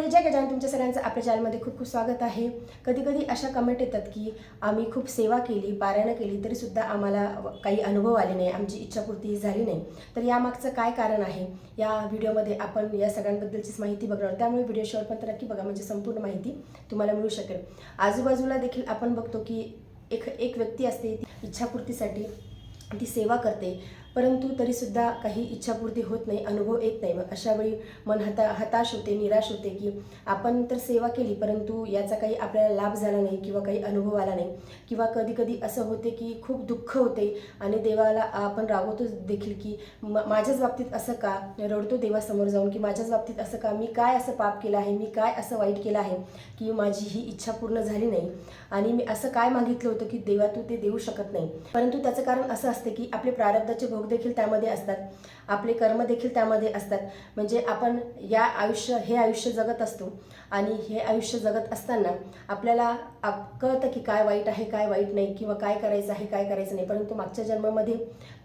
मंडळी जय गजान तुमच्या सगळ्यांचं आपल्या चॅनलमध्ये खूप खूप स्वागत आहे. कधी कधी अशा कमेंट येतात की आम्ही खूप सेवा केली पारायणं केली तरीसुद्धा आम्हाला काही अनुभव आले नाही आमची इच्छापूर्ती झाली नाही. तर यामागचं काय कारण आहे? या व्हिडिओमध्ये आपण या सगळ्यांबद्दलचीच माहिती बघणार. त्यामुळे व्हिडिओ शेवटपर्यंत नक्की बघा म्हणजे संपूर्ण माहिती तुम्हाला मिळू शकेल. आजूबाजूला देखील आपण बघतो की एक एक व्यक्ती असते ती इच्छापूर्तीसाठी ती सेवा करते. परंतु तरीसुद्धा काही इच्छापूर्ती होत नाही अनुभव येत नाही. मग अशावेळी मन हता हताश होते निराश होते की आपण तर सेवा केली परंतु याचा काही आपल्याला लाभ झाला नाही किंवा काही अनुभव आला नाही. किंवा कधी कधी असं होते की खूप दुःख होते आणि देवाला आपण रागवतो देखील की म माझ्याच बाबतीत असं का? रडतो देवासमोर जाऊन की माझ्याच बाबतीत असं का? मी काय असं पाप केलं आहे? मी काय असं वाईट केलं आहे? की माझी ही इच्छा पूर्ण झाली नाही. आणि मी असं काय मागितलं होतं की देवा तू ते देऊ शकत नाही. परंतु त्याचं कारण असं असतं की आपले प्रारब्धाचे भोग देखील त्यामध्ये असतात. आपले कर्म देखील त्यामध्ये असतात. म्हणजे आपण या आयुष्य हे आयुष्य जगत असतो आणि हे आयुष्य जगत असताना आपल्याला आप कळतं की काय वाईट आहे काय वाईट नाही किंवा काय करायचं आहे काय करायचं नाही. परंतु मागच्या जन्मामध्ये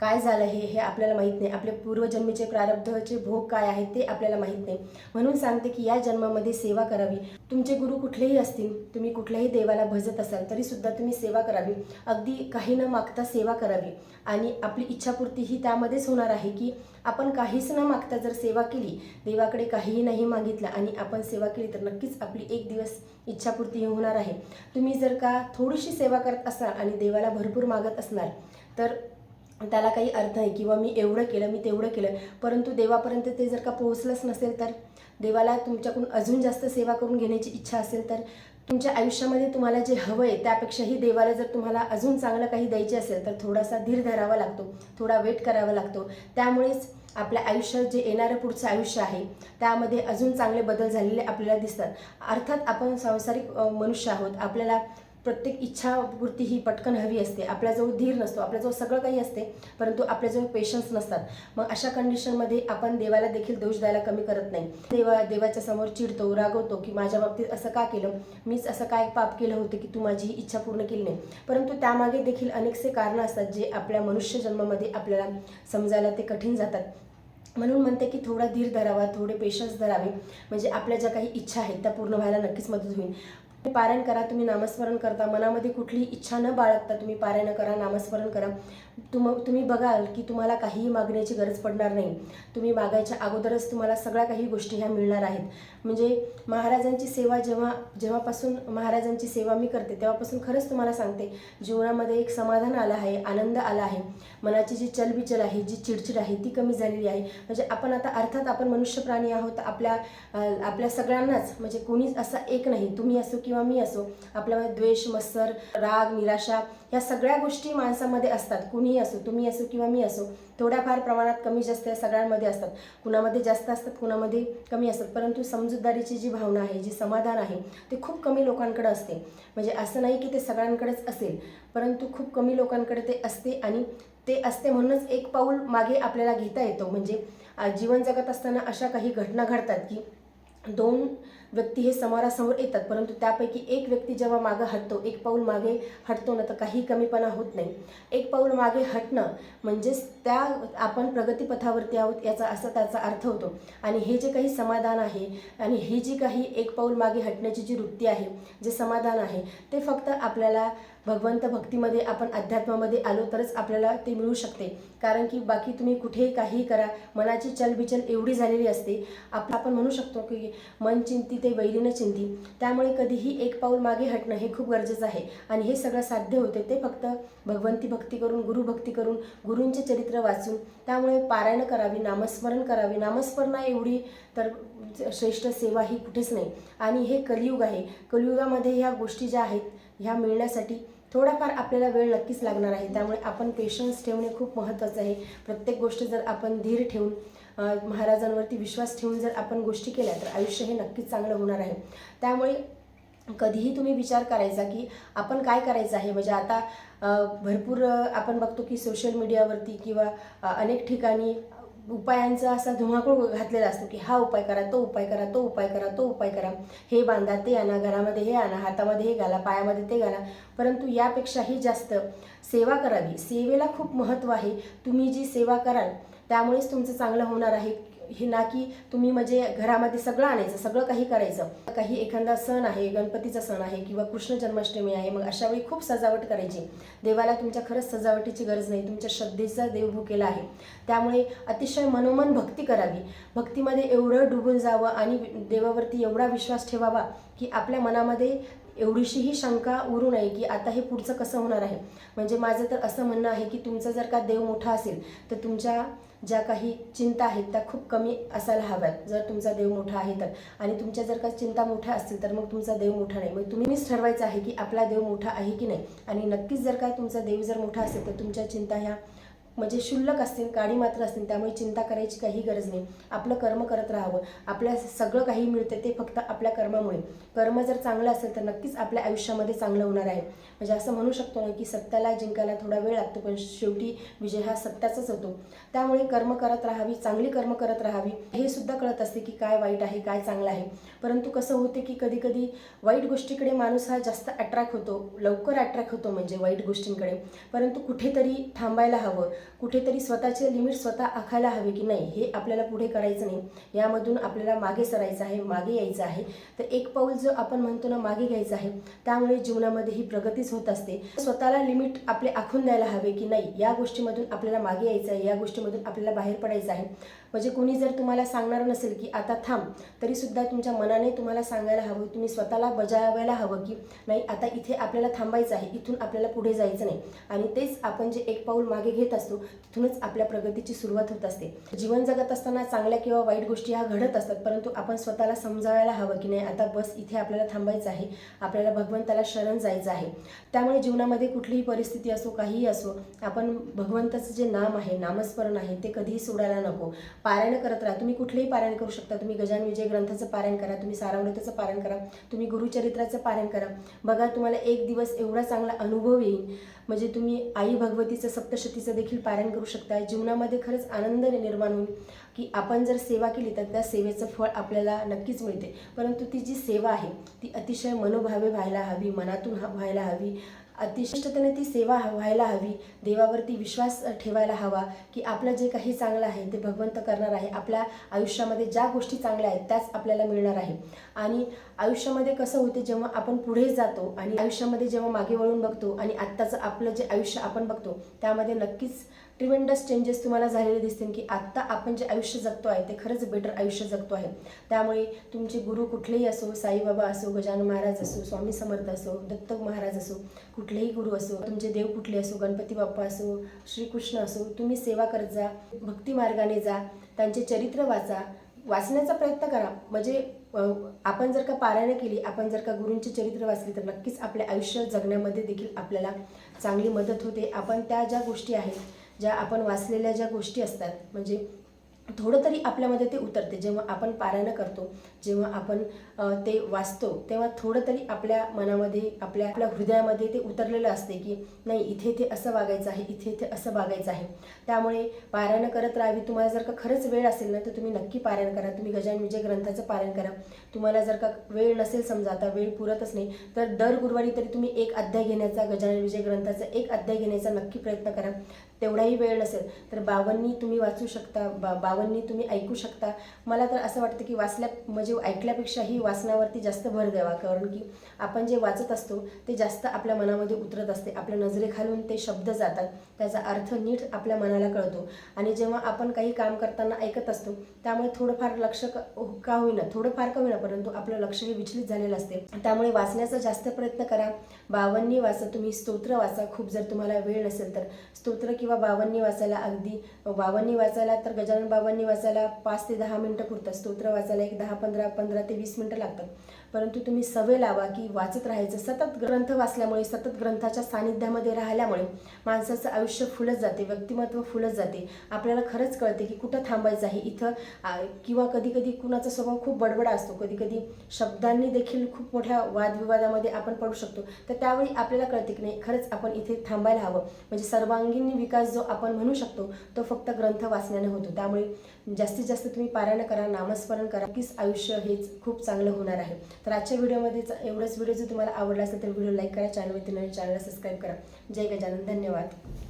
काय झालं हे हे आपल्याला माहीत नाही. आपले पूर्वजन्मीचे प्रारब्धचे भोग काय आहेत ते आपल्याला माहीत नाही. म्हणून सांगते की या जन्मामध्ये सेवा करावी. तुमचे गुरु कुठलेही असतील तुम्ही कुठल्याही देवाला भजत असाल तरीसुद्धा तुम्ही सेवा करावी. अगदी काही न मागता सेवा करावी. आणि आपली इच्छापूर्ती ही त्यामध्येच होणार आहे की आपण काहीच न मागता जर सेवा केली देवाकडे काहीही नाही मागितलं आणि आपण सेवा केली तर नक्कीच आपली एक दिवस इच्छापूर्ती होणार आहे. तुम्ही जर का थोडीशी सेवा करत असाल आणि देवाला भरपूर मागत असणार तर त्याला काही अर्थ आहे किंवा मी एवढं केलं मी तेवढं केलं परंतु देवापर्यंत ते जर का पोहोचलंच नसेल तर देवाला तुमच्याकडून अजून जास्त सेवा करून घेण्याची इच्छा असेल तर तुमच्या आयुष्यामध्ये तुम्हाला जे हवं आहे त्यापेक्षाही देवाला जर तुम्हाला अजून चांगलं काही द्यायचे असेल तर थोडासा धीर धरावा लागतो थोडा वेट करावा लागतो. त्यामुळेच आपल्या आयुष्यात जे येणारं पुढचं आयुष्य आहे त्यामध्ये अजून चांगले बदल झालेले आपल्याला दिसतात. अर्थात आपण सांसारिक मनुष्य आहोत. आपल्याला प्रत्येक इच्छापूर्ती ही पटकन हवी असते. आपल्याजवळ धीर नसतो आपल्याजवळ सगळं काही असते परंतु आपल्याजवळ पेशन्स नसतात. मग अशा कंडिशनमध्ये आपण देवाला देखील दोष द्यायला कमी करत नाही. देवा देवाच्या समोर चिडतो रागवतो की माझ्या बाबतीत असं का केलं? मीच असं काय पाप केलं होतं की तू माझी ही इच्छा पूर्ण केली नाही? परंतु त्यामागे देखील अनेकसे कारणं असतात जे आपल्या मनुष्य जन्मामध्ये आपल्याला समजायला ते कठीण जातात. म्हणून म्हणते की थोडा धीर धरावा थोडे पेशन्स धरावे. म्हणजे आपल्या ज्या काही इच्छा आहेत त्या पूर्ण व्हायला नक्कीच मदत होईल. पारायण करा तुम्ही नामस्मरण करता. मनामध्ये कुठलीही इच्छा न बाळगता तुम्ही पारायण करा नामस्मरण करा. तुम तुम्ही बघाल की तुम्हाला काहीही मागण्याची गरज पडणार नाही. तुम्ही मागायच्या अगोदरच तुम्हाला सगळ्या काही गोष्टी ह्या मिळणार आहेत. म्हणजे महाराजांची सेवा जेव्हा जेव्हापासून महाराजांची सेवा मी करते तेव्हापासून खरंच तुम्हाला सांगते जीवनामध्ये एक समाधान आलं आहे आनंद आला आहे. मनाची जी चलबिचल आहे जी चिडचिड आहे ती कमी झालेली आहे. म्हणजे आपण आता अर्थात आपण मनुष्य प्राणी आहोत आपल्या आपल्या सगळ्यांनाच म्हणजे कोणीच असा एक नाही. तुम्ही असो किंवा किंवा मी असो आपल्यामध्ये द्वेष मत्सर राग निराशा या सगळ्या गोष्टी माणसामध्ये असतात. कुणीही असो तुम्ही असो किंवा मी असो थोड्याफार प्रमाणात कमी जास्त या सगळ्यांमध्ये असतात. कुणामध्ये जास्त असतात कुणामध्ये कमी असतात. परंतु समजूतदारीची जी भावना आहे जी समाधान आहे ते खूप कमी लोकांकडे असते. म्हणजे असं नाही की ते सगळ्यांकडेच असेल परंतु खूप कमी लोकांकडे ते असते आणि ते असते म्हणूनच एक पाऊल मागे आपल्याला घेता येतो. म्हणजे जीवन जगत असताना अशा काही घटना घडतात की दोन व्यक्ती हे समोरासमोर येतात परंतु त्यापैकी एक व्यक्ती जेव्हा मागं हटतो एक पाऊल मागे हटतो ना तर काही कमीपणा होत नाही. एक पाऊल मागे हटणं म्हणजेच त्या आपण प्रगतीपथावरती आहोत याचा असा त्याचा अर्थ होतो. आणि हे जे काही समाधान आहे आणि ही जी काही एक पाऊल मागे हटण्याची जी वृत्ती आहे जे समाधान आहे ते फक्त आपल्याला भगवंत भक्तीमध्ये आपण अध्यात्मामध्ये आलो तरच आपल्याला ते मिळू शकते. कारण की बाकी तुम्ही कुठेही काहीही करा मनाची चलबिचल एवढी झालेली असते. आप आपण म्हणू शकतो की मन चिंती ते वैरीनं चिंती. त्यामुळे कधीही एक पाऊल मागे हटणं हे खूप गरजेचं आहे. आणि हे सगळं साध्य होते ते फक्त भगवंती भक्ती करून गुरुभक्ती करून गुरूंचे चरित्र वाचून. त्यामुळे पारायण करावी नामस्मरण करावी. नामस्मरणा एवढी तर श्रेष्ठ सेवा ही कुठेच नाही. आणि हे कलियुग आहे. कलियुगामध्ये ह्या गोष्टी ज्या आहेत ह्या मिळण्यासाठी थोडाफार आपल्याला वेळ नक्कीच लागणार आहे. त्यामुळे आपण पेशन्स ठेवणे खूप महत्त्वाचं आहे. प्रत्येक गोष्ट जर आपण धीर ठेवून महाराजांवरती विश्वास ठेवून जर आपण गोष्टी केल्या तर आयुष्य हे नक्कीच चांगलं होणार आहे. त्यामुळे कधीही तुम्ही विचार करायचा की आपण काय करायचं आहे? म्हणजे आता भरपूर आपण बघतो की सोशल मीडियावरती किंवा अनेक ठिकाणी उपायांचा असा धुमाकूळ घातलेला असतो की हा उपाय करा तो उपाय करा तो उपाय करा तो उपाय करा. हे बांधा ते आणा घरामध्ये हे आणा हातामध्ये हे घाला पायामध्ये ते घाला. परंतु यापेक्षाही जास्त सेवा करावी. सेवेला खूप महत्त्व आहे. तुम्ही जी सेवा कराल त्यामुळेच तुमचं चांगलं होणार आहे. हे ना की तुम्ही म्हणजे घरामध्ये सगळं आणायचं सगळं काही करायचं. काही एखादा सण आहे गणपतीचा सण आहे किंवा कृष्ण जन्माष्टमी आहे मग अशा वेळी खूप सजावट करायची. देवाला तुमच्या खरंच सजावटीची गरज नाही तुमच्या श्रद्धेचा देव भुकेला आहे. त्यामुळे अतिशय मनोमन भक्ती करावी. भक्तीमध्ये एवढं डुबून जावं आणि देवावरती एवढा विश्वास ठेवावा की आपल्या मनामध्ये एवढीशीही शंका उरू नये की आता हे पुढचं कसं होणार आहे. म्हणजे माझं तर असं म्हणणं आहे की तुमचं जर का देव मोठा असेल तर तुमच्या ज्या काही चिंता आहेत त्या खूप कमी असायला हव्यात. जर तुमचा देव मोठा आहे तर. आणि तुमच्या जर का चिंता मोठ्या असतील तर मग तुमचा देव मोठा नाही. मग तुम्हीच ठरवायचं आहे की आपला देव मोठा आहे की नाही? आणि नक्कीच जर का तुमचा देव जर मोठा असेल तर तुमच्या चिंता ह्या म्हणजे क्षुल्लक असतील काडी मात्र असतील त्यामुळे चिंता करायची काही गरज नाही. आपलं कर्म करत राहावं. आपल्या सगळं काही मिळतं ते फक्त आपल्या कर्मामुळे. कर्म जर चांगलं असेल तर नक्कीच आपल्या आयुष्यामध्ये चांगलं होणार आहे. म्हणजे असं म्हणू शकतो ना की सत्याला जिंकायला थोडा वेळ लागतो पण शेवटी विजय हा सत्याचाच होतो. त्यामुळे कर्म करत राहावी चांगली कर्म करत राहावी हे सुद्धा कळत असते की काय वाईट आहे काय चांगलं आहे. परंतु कसं होते की कधी कधी वाईट गोष्टीकडे माणूस हा जास्त अट्रॅक्ट होतो लवकर अट्रॅक्ट होतो म्हणजे वाईट गोष्टींकडे. परंतु कुठेतरी थांबायला हवं. कुठेतरी स्वतःचे लिमिट स्वतः आखायला हवे की नाही हे आपल्याला पुढे करायचं नाही. यामधून आपल्याला मागे सरायचं आहे मागे यायचं आहे. तर एक पाऊल जो आपण म्हणतो ना मागे घ्यायचं आहे त्यामुळे जीवनामध्ये ही प्रगतीच होत असते. स्वतःला लिमिट आपले आखून द्यायला हवे की नाही या गोष्टीमधून आपल्याला मागे यायचं आहे या गोष्टीमधून आपल्याला बाहेर पडायचं आहे. म्हणजे कोणी जर तुम्हाला सांगणार नसेल की आता थांब तरीसुद्धा तुमच्या मनाने तुम्हाला सांगायला हवं तुम्ही स्वतःला बजावायला हवं की नाही आता इथे आपल्याला थांबायचं आहे इथून आपल्याला पुढे जायचं नाही. आणि तेच आपण जे एक पाऊल मागे घेत असतो तिथूनच आपल्या प्रगतीची सुरुवात होत असते. जीवन जगत असताना चांगल्या किंवा वाईट गोष्टी ह्या घडत असतात परंतु आपण स्वतःला समजावायला हवं की नाही आता बस इथे आपल्याला थांबायचं आहे आपल्याला भगवंताला शरण जायचं आहे. त्यामुळे जीवनामध्ये कुठलीही परिस्थिती असो काहीही असो आपण भगवंताचं जे नाम आहे नामस्मरण आहे ते कधीही सोडायला नको. पारायण करत राहा. तुम्ही कुठलेही पारायण करू शकता. तुम्ही गजान विजय ग्रंथाचं पारायण करा तुम्ही सारामृताचं पारायण करा तुम्ही गुरुचरित्राचं पारायण करा. बघा तुम्हाला एक दिवस एवढा चांगला अनुभव येईल. म्हणजे तुम्ही आई भगवतीचं सप्तशतीचं देखील पारायण करू शकता जीवनामध्ये खरंच आनंद निर्माण होईल की आपण जर सेवा केली तर त्या सेवेचं फळ आपल्याला नक्कीच मिळते. परंतु ती जी सेवा आहे ती अतिशय मनोभावे व्हायला हवी मनातून हा- व्हायला हवी. अतिशिष्टतेने ती सेवा व्हायला हवी. देवावरती विश्वास ठेवायला हवा की आपलं जे काही चांगलं आहे ते भगवंत करणार आहे. आपल्या आयुष्यामध्ये ज्या गोष्टी चांगल्या आहेत त्याच आपल्याला मिळणार आहे. आणि आयुष्यामध्ये कसं होते जेव्हा आपण पुढे जातो आणि आयुष्यामध्ये जेव्हा मागे वळून बघतो आणि आत्ताचं आपलं जे आयुष्य आपण बघतो त्यामध्ये नक्कीच ट्रिमेंडस चेंजेस तुम्हाला झालेले दिसतील की आत्ता आपण जे आयुष्य जगतो आहे ते खरंच बेटर आयुष्य जगतो आहे. त्यामुळे तुमचे गुरु कुठलेही असो साईबाबा असो गजानन महाराज असो स्वामी समर्थ असो दत्त महाराज असो कुठलेही गुरु असो तुमचे देव कुठले असो गणपती बाप्पा असो श्रीकृष्ण असो तुम्ही सेवा करत जा भक्ती मार्गाने जा त्यांचे चरित्र वाचा वाचण्याचा प्रयत्न करा. म्हणजे आपण जर का पारायण केली आपण जर का गुरूंचे चरित्र वाचले तर नक्कीच आपले आयुष्य जगण्यामध्ये देखील आपल्याला चांगली मदत होते. आपण त्या ज्या गोष्टी आहेत ज्या आपण वाचलेल्या ज्या गोष्टी असतात म्हणजे थोडं तरी आपल्यामध्ये ते उतरते. जेव्हा आपण पारायण करतो जेव्हा आपण ते वाचतो तेव्हा थोडं तरी आपल्या मनामध्ये आपल्या आपल्या हृदयामध्ये ते उतरलेलं असते की नाही इथे इथे असं वागायचं आहे इथे इथे असं वागायचं आहे. त्यामुळे पारायण करत राहावी तुम्हाला जर का खरंच वेळ असेल ना तर तुम्ही नक्की पारायण करा. तुम्ही गजान विजय ग्रंथाचं पारायण करा. तुम्हाला जर का वेळ नसेल समजा आता वेळ पुरतच नाही तर दर गुरुवारी तरी तुम्ही एक अध्याय घेण्याचा गजानन विजय ग्रंथाचा एक अध्याय घेण्याचा नक्की प्रयत्न करा. तेवढाही वेळ नसेल. तर बावन्नी तुम्ही वाचू शकता बा बावन्नी तुम्ही ऐकू शकता. मला तर असं वाटतं की वाचल्या म्हणजे ऐकल्यापेक्षाही वाचनावरती जास्त भर द्यावा. कारण की आपण जे वाचत असतो ते जास्त आपल्या मनामध्ये उतरत असते. आपल्या नजरेखालून ते शब्द जातात. त्याचा अर्थ नीट आपल्या मनाला कळतो. आणि जेव्हा आपण काही काम करताना ऐकत असतो त्यामुळे थोडंफार लक्ष का होईना थोडंफार का होईना परंतु आपलं लक्ष हे विचलित झालेलं असते. त्यामुळे वाचण्याचा जास्त प्रयत्न करा. बावन्नी वाचा तुम्ही स्तोत्र वाचा. खूप जर तुम्हाला वेळ नसेल तर. स्तोत्र किंवा किंवा बावन्नी वाचायला अगदी बावन्नी वाचायला तर गजानन बावन्नी वाचायला पाच ते दहा मिनटं पुरतात स्तोत्र वाचायला एक दहा पंधरा पंधरा ते वीस मिनटं लागतात. परंतु तुम्ही सवय लावा की वाचत राहायचं. सतत ग्रंथ वाचल्यामुळे सतत ग्रंथाच्या सानिध्यामध्ये राहिल्यामुळे माणसाचं आयुष्य फुलत जाते व्यक्तिमत्व फुलत जाते. आपल्याला खरंच कळते की कुठं थांबायचं आहे. इथं किंवा कधी कधी कुणाचा स्वभाव खूप बडबडा असतो. कधी कधी शब्दांनी देखील खूप मोठ्या वादविवादामध्ये आपण पडू शकतो. तर त्यावेळी आपल्याला कळते की नाही खरंच आपण इथे थांबायला हवं. म्हणजे सर्वांगीण विकास जो आपण म्हणू शकतो तो फक्त ग्रंथ वाचण्याने होतो. त्यामुळे जास्तीत जास्त तुम्ही पारायण करा नामस्मरण करा नक्कीच आयुष्य हेच खूप चांगलं होणार आहे. तर आजच्या व्हिडिओमध्ये एवढंच. व्हिडिओ जर तुम्हाला आवडला असेल तर व्हिडिओ लाईक करा चॅनलवरती नवीन चॅनलला सबस्क्राईब करा. जय गजानन. धन्यवाद.